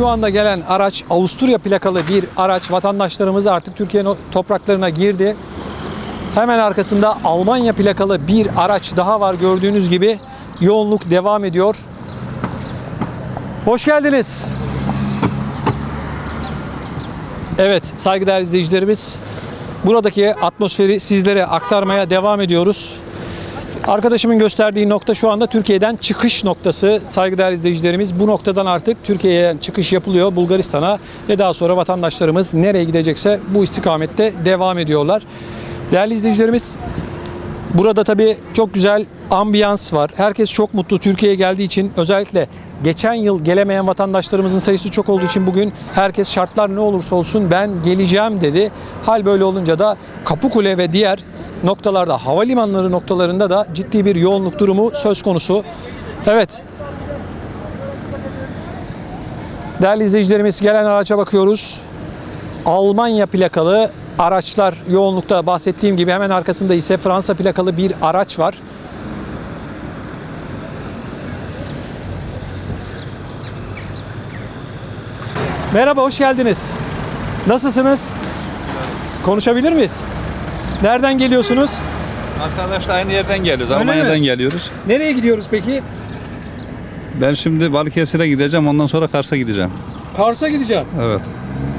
şu anda gelen araç Avusturya plakalı bir araç. Vatandaşlarımız artık Türkiye'nin topraklarına girdi. Hemen arkasında Almanya plakalı bir araç daha var gördüğünüz gibi. Yoğunluk devam ediyor. Hoş geldiniz. Evet saygıdeğer izleyicilerimiz buradaki atmosferi sizlere aktarmaya devam ediyoruz. Arkadaşımın gösterdiği nokta şu anda Türkiye'den çıkış noktası. Saygıdeğer izleyicilerimiz bu noktadan artık Türkiye'ye çıkış yapılıyor Bulgaristan'a ve daha sonra vatandaşlarımız nereye gidecekse bu istikamette devam ediyorlar. Değerli izleyicilerimiz Burada tabii çok güzel ambiyans var. Herkes çok mutlu Türkiye'ye geldiği için özellikle geçen yıl gelemeyen vatandaşlarımızın sayısı çok olduğu için bugün herkes şartlar ne olursa olsun ben geleceğim dedi. Hal böyle olunca da Kapıkule ve diğer noktalarda havalimanları noktalarında da ciddi bir yoğunluk durumu söz konusu. Evet. Değerli izleyicilerimiz gelen araca bakıyoruz. Almanya plakalı araçlar yoğunlukta bahsettiğim gibi hemen arkasında ise Fransa plakalı bir araç var. Merhaba, hoş geldiniz. Nasılsınız? Konuşabilir miyiz? Nereden geliyorsunuz? Arkadaşlar aynı yerden geliyoruz. Öyle Almanya'dan mi? geliyoruz. Nereye gidiyoruz peki? Ben şimdi Balıkesir'e gideceğim. Ondan sonra Kars'a gideceğim. Kars'a gideceğim. Evet.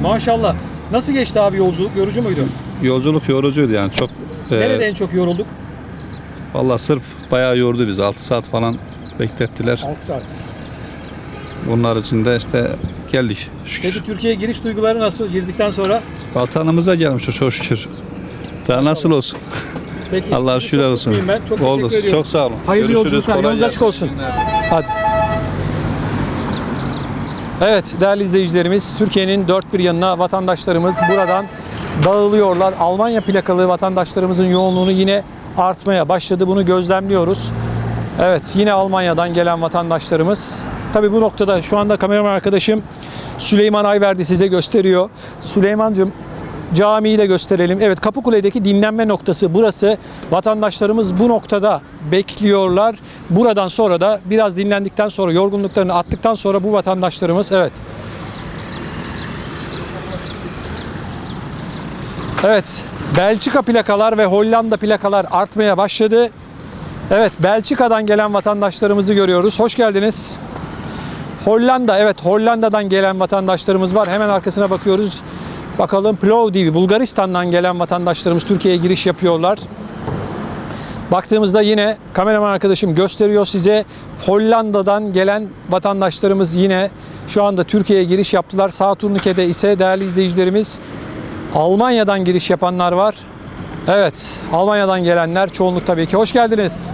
Maşallah. Nasıl geçti abi yolculuk? Yorucu muydu? Yolculuk yorucuydu yani. Çok e, Nerede en çok yorulduk? Valla sırf bayağı yordu bizi. 6 saat falan beklettiler. 6 saat. Bunlar için de işte geldik. Şükür. Peki Türkiye'ye giriş duyguları nasıl girdikten sonra? Vatanımıza gelmiş çok şükür. Daha nasıl olsun? Peki. Allah'a şükürler olsun. Ben. Çok Oldu. teşekkür ediyorum. Çok sağ olun. Hayırlı Görüşürüz. yolculuklar. Kolay Yolunuz açık gelsin. olsun. Hadi. Evet değerli izleyicilerimiz Türkiye'nin dört bir yanına vatandaşlarımız buradan dağılıyorlar. Almanya plakalı vatandaşlarımızın yoğunluğunu yine artmaya başladı. Bunu gözlemliyoruz. Evet yine Almanya'dan gelen vatandaşlarımız. Tabi bu noktada şu anda kameraman arkadaşım Süleyman Ayverdi size gösteriyor. Süleyman'cığım Camiyi de gösterelim. Evet Kapıkule'deki dinlenme noktası burası. Vatandaşlarımız bu noktada bekliyorlar. Buradan sonra da biraz dinlendikten sonra yorgunluklarını attıktan sonra bu vatandaşlarımız evet. Evet Belçika plakalar ve Hollanda plakalar artmaya başladı. Evet Belçika'dan gelen vatandaşlarımızı görüyoruz. Hoş geldiniz. Hollanda evet Hollanda'dan gelen vatandaşlarımız var. Hemen arkasına bakıyoruz. Bakalım Plovdiv Bulgaristan'dan gelen vatandaşlarımız Türkiye'ye giriş yapıyorlar. Baktığımızda yine kameraman arkadaşım gösteriyor size Hollanda'dan gelen vatandaşlarımız yine şu anda Türkiye'ye giriş yaptılar. Sağ turnike'de ise değerli izleyicilerimiz Almanya'dan giriş yapanlar var. Evet, Almanya'dan gelenler çoğunluk tabii ki. Hoş geldiniz.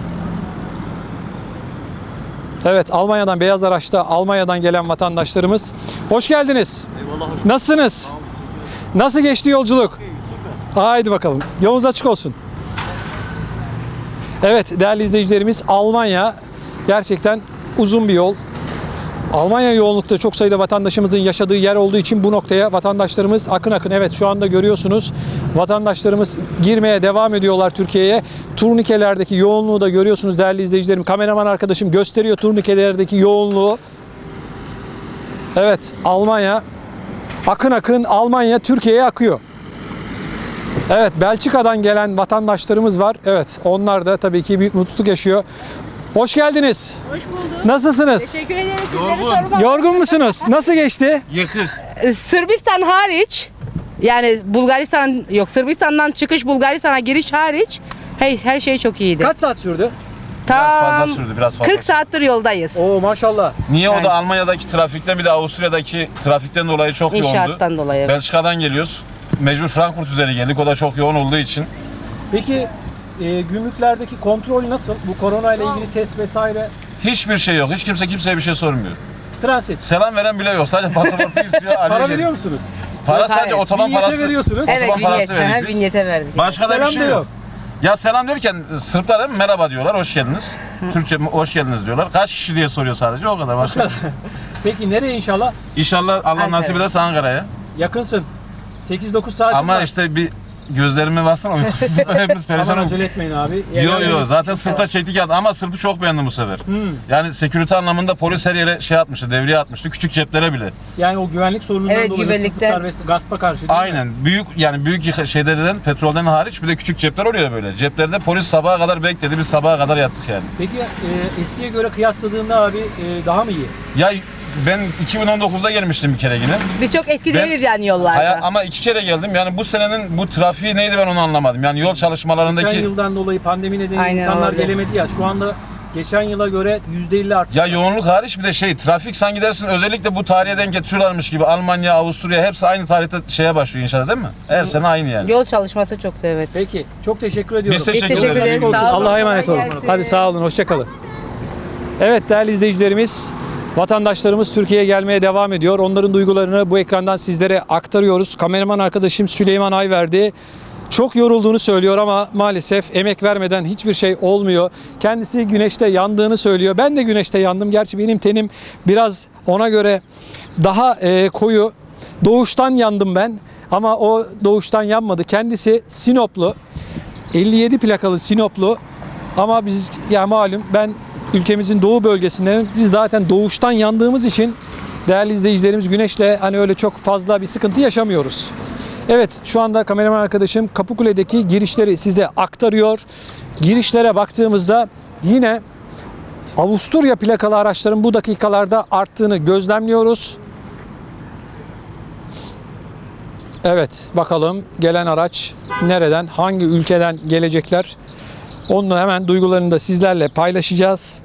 Evet, Almanya'dan beyaz araçta Almanya'dan gelen vatandaşlarımız. Hoş geldiniz. Nasılsınız? Nasıl geçti yolculuk? Haydi bakalım. Yolunuz açık olsun. Evet değerli izleyicilerimiz Almanya gerçekten uzun bir yol. Almanya yoğunlukta çok sayıda vatandaşımızın yaşadığı yer olduğu için bu noktaya vatandaşlarımız akın akın evet şu anda görüyorsunuz vatandaşlarımız girmeye devam ediyorlar Türkiye'ye. Turnikelerdeki yoğunluğu da görüyorsunuz değerli izleyicilerim. Kameraman arkadaşım gösteriyor turnikelerdeki yoğunluğu. Evet Almanya akın akın Almanya Türkiye'ye akıyor. Evet Belçika'dan gelen vatandaşlarımız var. Evet onlar da tabii ki büyük mutluluk yaşıyor. Hoş geldiniz. Hoş bulduk. Nasılsınız? Teşekkür ederim. Sizleri sormak- Yorgun musunuz? Nasıl geçti? Ee, Sırbistan hariç yani Bulgaristan yok Sırbistan'dan çıkış Bulgaristan'a giriş hariç her, her şey çok iyiydi. Kaç saat sürdü? Biraz Tam fazla sürdü, biraz fazla 40 saattir yoldayız. Oo maşallah. Niye o Yani. da Almanya'daki trafikten bir de Avusturya'daki trafikten dolayı çok yoğundu. İnşaattan dolayı. evet. Belçika'dan geliyoruz. Mecbur Frankfurt üzeri geldik. O da çok yoğun olduğu için. Peki e, gümrüklerdeki kontrol nasıl? Bu korona ile ilgili test vesaire Hiçbir şey yok. Hiç kimse kimseye bir şey sormuyor. transit. Selam veren bile yok. Sadece pasaportu istiyor. Para araya veriyor geliyor. musunuz? Para Yok, sadece hayır. otoban Vinyete parası. veriyorsunuz. Evet Otoban parası vinyete, verdik ha, biz. vinyete verdik. Başka da bir Selam şey da yok. yok. Ya selam diyorken Sırplar değil mi? merhaba diyorlar. Hoş geldiniz. Türkçe hoş geldiniz diyorlar. Kaç kişi diye soruyor sadece o kadar. Başka. Peki nereye inşallah? İnşallah Allah Ankara. nasip ederse Ankara'ya. Yakınsın. 8-9 saat Ama var. işte bir gözlerime baksana uykusuzluktan hepimiz perişan Aman acele etmeyin abi. Yo yo zaten Sırp'ta çektik ya ama Sırp'ı çok beğendim bu sefer. Hmm. Yani sekürite anlamında polis her yere şey atmıştı, devriye atmıştı. Küçük ceplere bile. Yani o güvenlik sorunundan Evet, dolayı güvenlikten. hırsızlıklar ve gaspa karşı değil mi? Aynen. Büyük yani büyük şeylerden petrolden hariç bir de küçük cepler oluyor böyle. Ceplerde polis sabaha kadar bekledi. Biz sabaha kadar yattık yani. Peki e, eskiye göre kıyasladığında abi e, daha mı iyi? Ya ben 2019'da gelmiştim bir kere yine. Biz çok eski Ben- değiliz yani yollarda. Haya- ama iki kere geldim. Yani bu senenin bu trafiği neydi ben onu anlamadım. Yani yol Geçen çalışmalarındaki yıldan dolayı pandemi nedeniyle Aynen insanlar öyle. gelemedi ya. Şu anda geçen yıla göre %50 artış. ya yoğunluk hariç bir de şey trafik sen gidersin özellikle bu tarihe denk getiriyorlarmış gibi Almanya, Avusturya hepsi aynı tarihte şeye başlıyor inşaat değil mi? Her sene aynı yani. Yol çalışması çoktu evet. Peki çok teşekkür ediyorum. Biz teşekkür Biz teşekkür ederiz. ederiz. Olsun. Sağ olun. Allah'a emanet olun. Kolay gelsin. Hadi sağ olun. Hoşçakalın. Evet değerli izleyicilerimiz, vatandaşlarımız Türkiye'ye gelmeye devam ediyor. Onların duygularını bu ekrandan sizlere aktarıyoruz. Kameraman arkadaşım Süleyman Ayverdi çok yorulduğunu söylüyor ama maalesef emek vermeden hiçbir şey olmuyor. Kendisi güneşte yandığını söylüyor. Ben de güneşte yandım. Gerçi benim tenim biraz ona göre daha e, koyu. Doğuştan yandım ben ama o doğuştan yanmadı. Kendisi Sinoplu. 57 plakalı Sinoplu ama biz ya malum ben ülkemizin doğu bölgesinden biz zaten doğuştan yandığımız için değerli izleyicilerimiz güneşle hani öyle çok fazla bir sıkıntı yaşamıyoruz. Evet şu anda kameraman arkadaşım Kapıkule'deki girişleri size aktarıyor. Girişlere baktığımızda yine Avusturya plakalı araçların bu dakikalarda arttığını gözlemliyoruz. Evet bakalım gelen araç nereden hangi ülkeden gelecekler onu hemen duygularını da sizlerle paylaşacağız.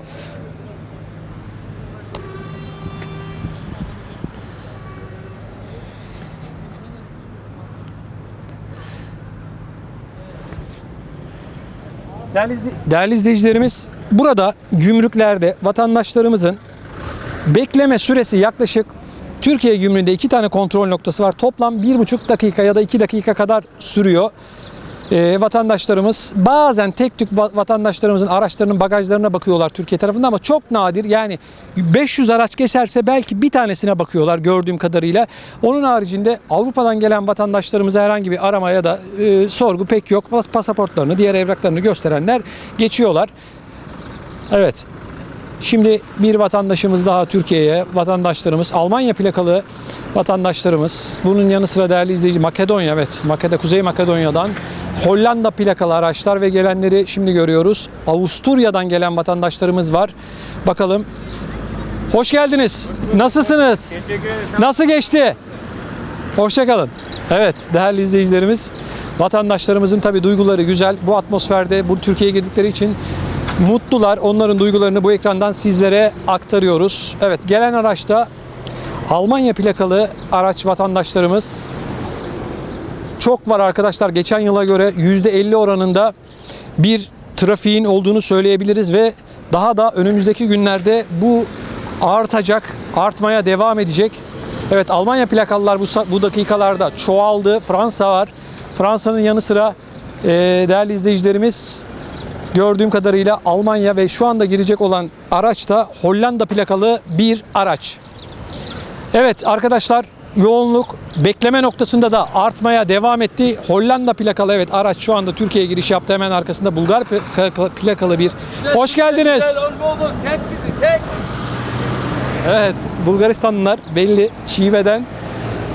Değerli, değerli izleyicilerimiz burada gümrüklerde vatandaşlarımızın bekleme süresi yaklaşık Türkiye gümrüğünde iki tane kontrol noktası var. Toplam bir buçuk dakika ya da iki dakika kadar sürüyor. Ee, vatandaşlarımız bazen tek tük va- vatandaşlarımızın araçlarının bagajlarına bakıyorlar Türkiye tarafında ama çok nadir yani 500 araç geçerse belki bir tanesine bakıyorlar gördüğüm kadarıyla. Onun haricinde Avrupa'dan gelen vatandaşlarımıza herhangi bir arama ya da e, sorgu pek yok. Pas- Pasaportlarını, diğer evraklarını gösterenler geçiyorlar. Evet. Şimdi bir vatandaşımız daha Türkiye'ye, vatandaşlarımız, Almanya plakalı vatandaşlarımız. Bunun yanı sıra değerli izleyici Makedonya, evet Makedonya, Kuzey Makedonya'dan Hollanda plakalı araçlar ve gelenleri şimdi görüyoruz. Avusturya'dan gelen vatandaşlarımız var. Bakalım. Hoş geldiniz. Nasılsınız? Nasıl geçti? Hoşçakalın. Evet değerli izleyicilerimiz vatandaşlarımızın tabi duyguları güzel. Bu atmosferde bu Türkiye'ye girdikleri için mutlular. Onların duygularını bu ekrandan sizlere aktarıyoruz. Evet gelen araçta Almanya plakalı araç vatandaşlarımız çok var arkadaşlar. Geçen yıla göre %50 oranında bir trafiğin olduğunu söyleyebiliriz ve daha da önümüzdeki günlerde bu artacak, artmaya devam edecek. Evet Almanya plakalılar bu, bu dakikalarda çoğaldı. Fransa var. Fransa'nın yanı sıra e, değerli izleyicilerimiz gördüğüm kadarıyla Almanya ve şu anda girecek olan araç da Hollanda plakalı bir araç. Evet arkadaşlar yoğunluk bekleme noktasında da artmaya devam etti. Hollanda plakalı evet araç şu anda Türkiye'ye giriş yaptı. Hemen arkasında Bulgar plakalı- bir. Hoş geldiniz. Evet Bulgaristanlılar belli şiveden.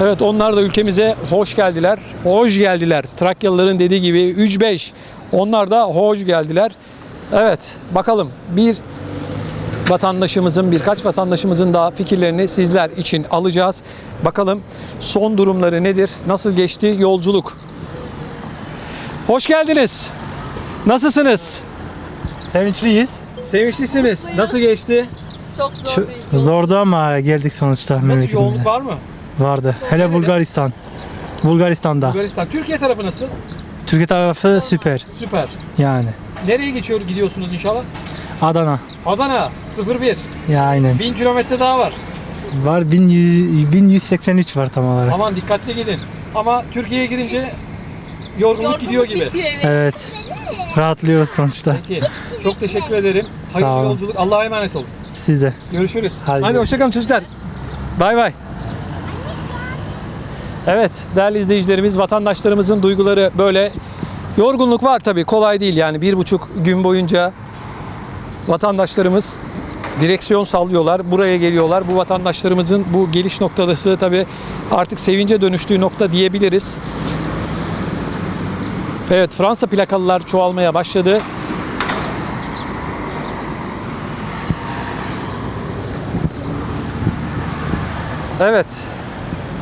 Evet onlar da ülkemize hoş geldiler. Hoş geldiler. Trakyalıların dediği gibi 3-5. Onlar da hoş geldiler. Evet bakalım bir vatandaşımızın birkaç vatandaşımızın da fikirlerini sizler için alacağız. Bakalım son durumları nedir? Nasıl geçti yolculuk? Hoş geldiniz. Nasılsınız? Sevinçliyiz. Sevinçlisiniz. Nasıl geçti? Çok zor Çok bir yol. zordu ama geldik sonuçta Nasıl yoğunluk var mı? Vardı. Hele Bulgaristan. Bulgaristan'da. Bulgaristan. Türkiye tarafı nasıl? Türkiye tarafı süper Süper. yani. Nereye geçiyor gidiyorsunuz inşallah? Adana. Adana 01. Ya aynen. 1000 kilometre daha var. Var 1100, 1183 var tam olarak. Aman dikkatli gidin. Ama Türkiye'ye girince yorgunluk, Yorgunluk gidiyor gibi. bitiyor evet. Evet. Rahatlıyoruz sonuçta. Peki. Çok teşekkür ederim. Hayırlı olun. yolculuk. Allah'a emanet olun. Size. Görüşürüz. Hadi Hadi hoşçakalın çocuklar. Bay bay. Evet değerli izleyicilerimiz vatandaşlarımızın duyguları böyle yorgunluk var tabii kolay değil yani bir buçuk gün boyunca vatandaşlarımız direksiyon sallıyorlar buraya geliyorlar bu vatandaşlarımızın bu geliş noktası tabii artık sevince dönüştüğü nokta diyebiliriz. Evet Fransa plakalılar çoğalmaya başladı. Evet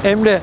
Emre